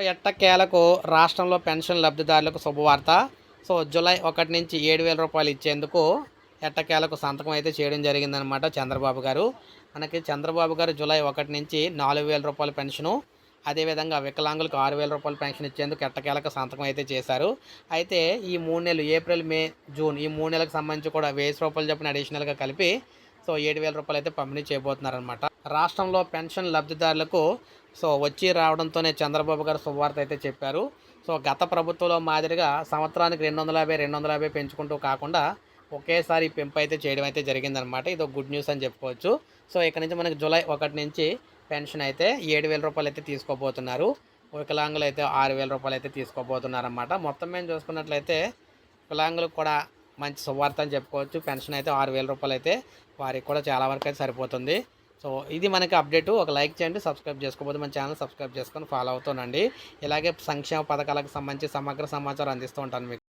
ఎట్టకేలకు రాష్ట్రంలో పెన్షన్ లబ్ధిదారులకు శుభవార్త. సో జూలై ఒకటి నుంచి ఏడు వేల రూపాయలు ఇచ్చేందుకు ఎట్టకేలకు సంతకం అయితే చేయడం జరిగిందనమాట చంద్రబాబు గారు. మనకి చంద్రబాబు గారు జూలై ఒకటి నుంచి నాలుగు వేల రూపాయల పెన్షను అదేవిధంగా వికలాంగులకు ఆరు వేల రూపాయల పెన్షన్ ఇచ్చేందుకు ఎట్టకేలకు సంతకం అయితే చేశారు. అయితే ఈ మూడు నెలలు ఏప్రిల్ మే జూన్ ఈ మూడు నెలలకు సంబంధించి కూడా వెయ్యి రూపాయలు చెప్పిన అడిషనల్గా కలిపి సో ఏడు వేల రూపాయలు అయితే పంపిణీ చేయబోతున్నారనమాట రాష్ట్రంలో పెన్షన్ లబ్ధిదారులకు సో వచ్చి రావడంతోనే చంద్రబాబు గారు శుభవార్త అయితే చెప్పారు. సో గత ప్రభుత్వంలో మాదిరిగా సంవత్సరానికి రెండు వందల యాభై రెండు వందల యాభై పెంచుకుంటూ కాకుండా ఒకేసారి పెంపు అయితే చేయడం అయితే జరిగిందనమాట ఇది ఒక గుడ్ న్యూస్ అని చెప్పుకోవచ్చు. సో ఇక్కడ నుంచి మనకి జూలై ఒకటి నుంచి పెన్షన్ అయితే ఏడు వేల రూపాయలు అయితే తీసుకోబోతున్నారు. వికలాంగులు అయితే ఆరు వేల రూపాయలు అయితే తీసుకోబోతున్నారన్నమాట. మొత్తం మేము చూసుకున్నట్లయితే వికలాంగులకు కూడా మంచి శుభార్త అని చెప్పుకోవచ్చు. పెన్షన్ అయితే ఆరు వేల రూపాయలు అయితే వారికి కూడా చాలా వరకు అయితే సరిపోతుంది. సో ఇది మనకి అప్డేట్. ఒక లైక్ చేయండి సబ్స్క్రైబ్ చేసుకోకపోతే మన ఛానల్ సబ్స్క్రైబ్ చేసుకొని ఫాలో అవుతానండి ఇలాగే సంక్షేమ పథకాలకు సంబంధించి సమగ్ర సమాచారం అందిస్తూ ఉంటాను మీకు.